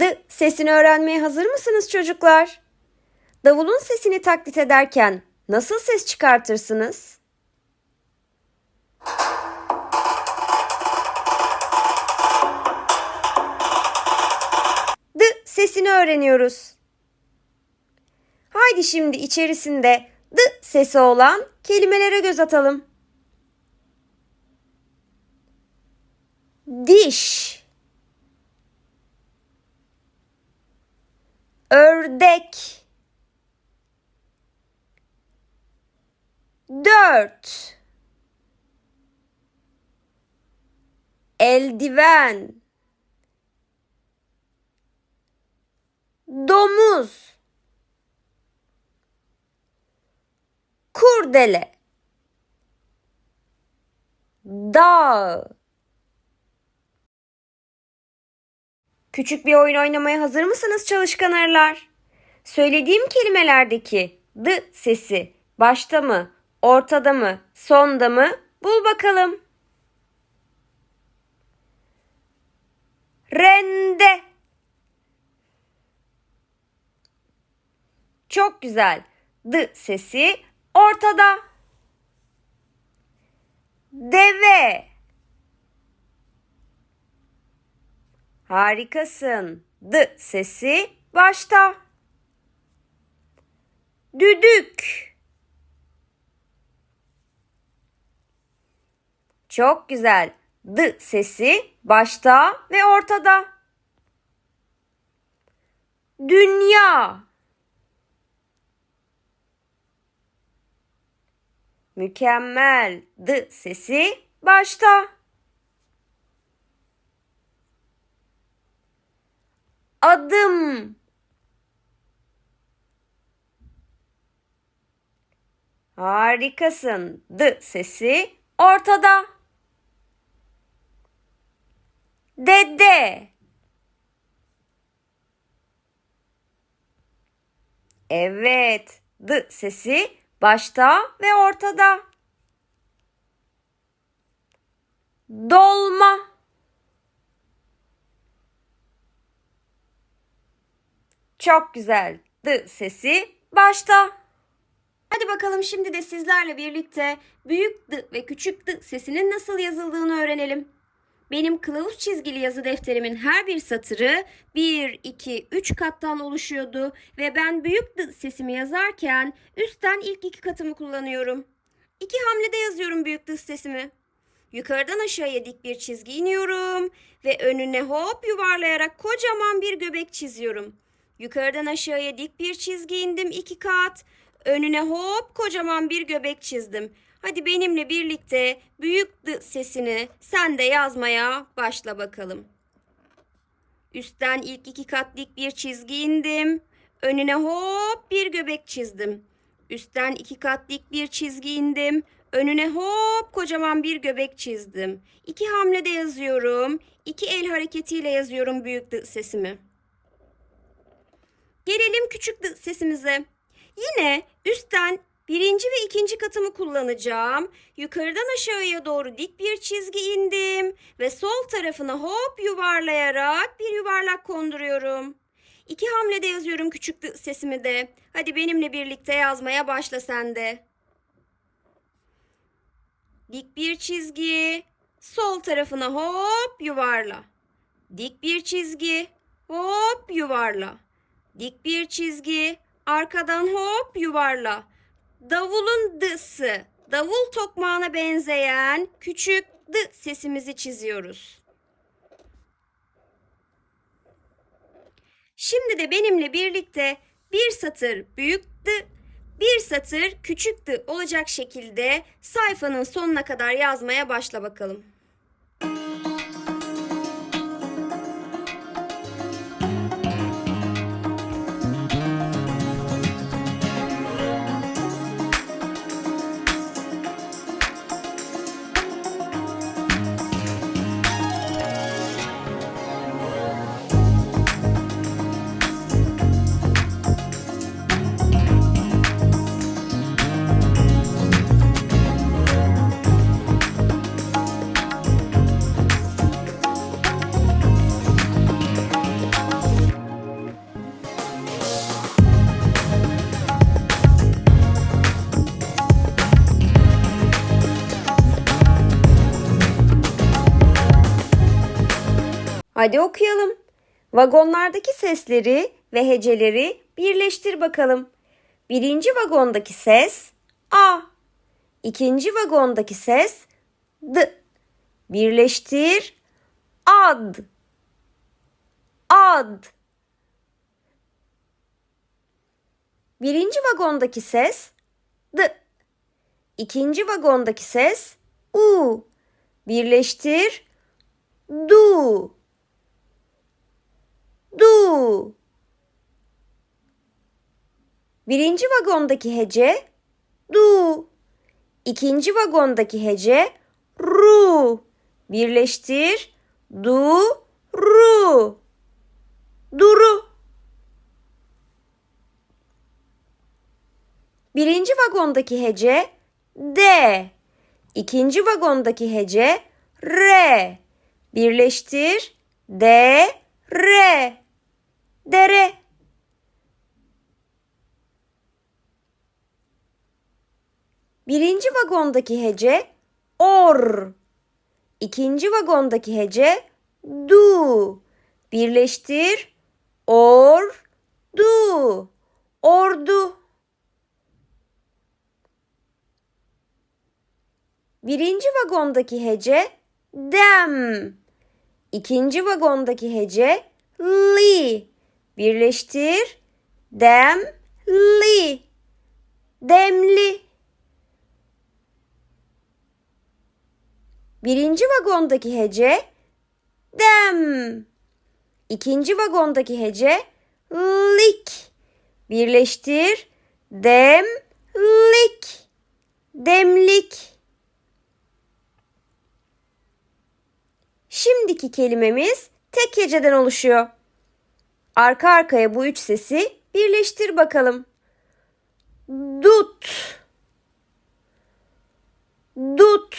D sesini öğrenmeye hazır mısınız çocuklar? Davulun sesini taklit ederken nasıl ses çıkartırsınız? D sesini öğreniyoruz. Haydi şimdi içerisinde D sesi olan kelimelere göz atalım. Diş ördek. Dört. Eldiven. Domuz. Kurdele. Dağ Küçük bir oyun oynamaya hazır mısınız çalışkan arılar? Söylediğim kelimelerdeki d sesi başta mı, ortada mı, sonda mı? Bul bakalım. Rende. Çok güzel. D sesi ortada. Deve. Harikasın. D sesi başta. Düdük. Çok güzel. D sesi başta ve ortada. Dünya. Mükemmel. D sesi başta. Adım Harikasın. D sesi ortada. Dede. Evet. D sesi başta ve ortada. Dolma. Çok güzel. D sesi başta. Hadi bakalım şimdi de sizlerle birlikte büyük D ve küçük D sesinin nasıl yazıldığını öğrenelim. Benim kılavuz çizgili yazı defterimin her bir satırı 1, 2, 3 kattan oluşuyordu ve ben büyük D sesimi yazarken üstten ilk iki katımı kullanıyorum. İki hamlede yazıyorum büyük D sesimi. Yukarıdan aşağıya dik bir çizgi iniyorum ve önüne hop yuvarlayarak kocaman bir göbek çiziyorum. Yukarıdan aşağıya dik bir çizgi indim iki kat. Önüne hop kocaman bir göbek çizdim. Hadi benimle birlikte büyük sesini sen de yazmaya başla bakalım. Üstten ilk iki kat dik bir çizgi indim. Önüne hop bir göbek çizdim. Üstten iki kat dik bir çizgi indim. Önüne hop kocaman bir göbek çizdim. İki hamlede yazıyorum. İki el hareketiyle yazıyorum büyük sesimi. Gelelim küçük sesimize. Yine üstten birinci ve ikinci katımı kullanacağım. Yukarıdan aşağıya doğru dik bir çizgi indim ve sol tarafına hop yuvarlayarak bir yuvarlak konduruyorum. İki hamlede yazıyorum küçük sesimi de. Hadi benimle birlikte yazmaya başla sen de. Dik bir çizgi, sol tarafına hop yuvarla. Dik bir çizgi, hop yuvarla. Dik bir çizgi, arkadan hop yuvarla. Davulun dısı, davul tokmağına benzeyen küçük d sesimizi çiziyoruz. Şimdi de benimle birlikte bir satır büyük d, bir satır küçük d olacak şekilde sayfanın sonuna kadar yazmaya başla bakalım. Hadi okuyalım. Vagonlardaki sesleri ve heceleri birleştir bakalım. Birinci vagondaki ses A. İkinci vagondaki ses D. Birleştir ad. Ad. Birinci vagondaki ses D. İkinci vagondaki ses U. Birleştir du. Du. Birinci vagondaki hece du. İkinci vagondaki hece ru. Birleştir du ru. Duru. Birinci vagondaki hece D. İkinci vagondaki hece R. Birleştir D R. Dere. Birinci vagondaki hece or. İkinci vagondaki hece du. Birleştir or du. Ordu. Birinci vagondaki hece dem. İkinci vagondaki hece li. Birleştir dem li. Demli. Birinci vagondaki hece dem. İkinci vagondaki hece lik. Birleştir dem lik. Demlik. Şimdiki kelimemiz tek heceden oluşuyor. Arka arkaya bu üç sesi birleştir bakalım. Dut. Dut.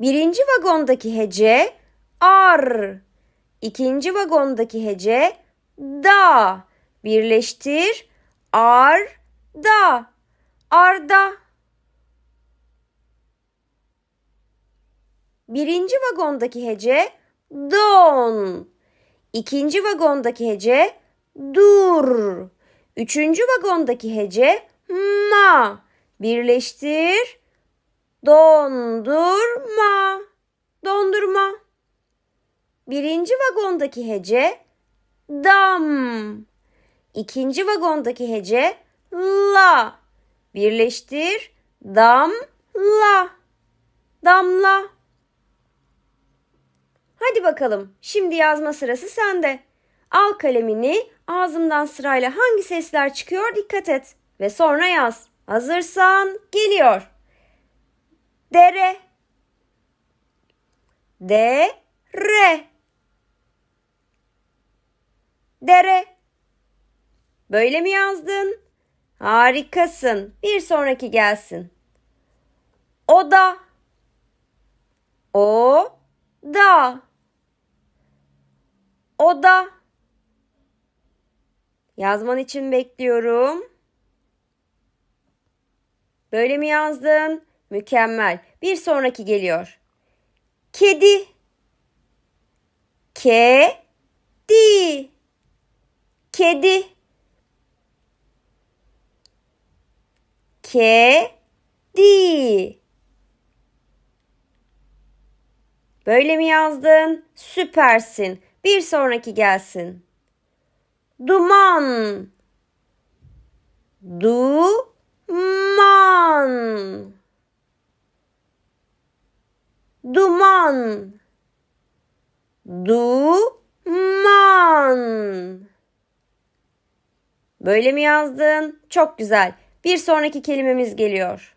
Birinci vagondaki hece ar. İkinci vagondaki hece da. Birleştir. Ar da. Arda. Birinci vagondaki hece don. İkinci vagondaki hece dur. Üçüncü vagondaki hece ma. Birleştir. Dondurma. Dondurma. Birinci vagondaki hece dam. İkinci vagondaki hece la. Birleştir. Dam la. Damla. Hadi bakalım. Şimdi yazma sırası sende. Al kalemini. Ağzımdan sırayla hangi sesler çıkıyor dikkat et. Ve sonra yaz. Hazırsan geliyor. Dere. De re. Dere. Böyle mi yazdın? Harikasın. Bir sonraki gelsin. Oda. O da. Oda. Yazman için bekliyorum. Böyle mi yazdın? Mükemmel. Bir sonraki geliyor. Kedi. Ke di. Kedi. Ke di. Böyle mi yazdın? Süpersin. Bir sonraki gelsin. Duman. Duman. Duman. Duman. Böyle mi yazdın? Çok güzel. Bir sonraki kelimemiz geliyor.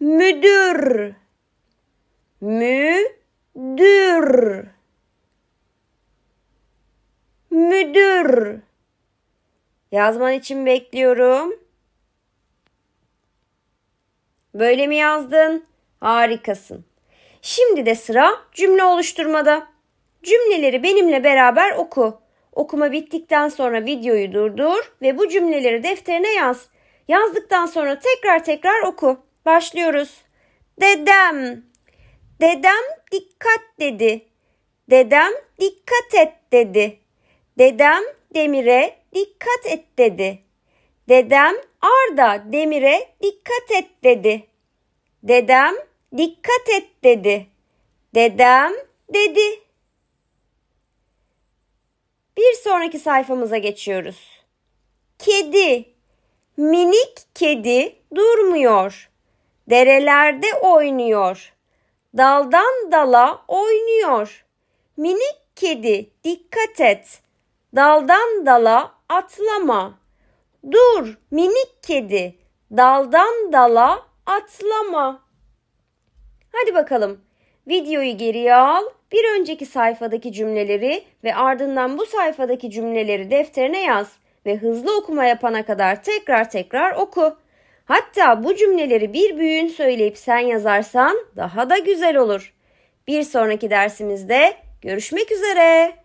Müdür. Müdür. Müdür. Yazman için bekliyorum. Böyle mi yazdın? Harikasın. Şimdi de sıra cümle oluşturmada. Cümleleri benimle beraber oku. Okuma bittikten sonra videoyu durdur ve bu cümleleri defterine yaz. Yazdıktan sonra tekrar tekrar oku. Başlıyoruz. Dedem. Dedem dikkat dedi. Dedem dikkat et dedi. Dedem Demir'e dikkat et dedi. Dedem Arda Demir'e dikkat et dedi. Dedem dikkat et dedi. Dedem dedi. Bir sonraki sayfamıza geçiyoruz. Kedi. Minik kedi durmuyor. Derelerde oynuyor. Daldan dala oynuyor. Minik kedi dikkat et. Daldan dala atlama. Dur minik kedi. Daldan dala atlama. Hadi bakalım. Videoyu geriye al. Bir önceki sayfadaki cümleleri ve ardından bu sayfadaki cümleleri defterine yaz ve hızlı okuma yapana kadar tekrar tekrar oku. Hatta bu cümleleri bir büyüğün söyleyip sen yazarsan daha da güzel olur. Bir sonraki dersimizde görüşmek üzere.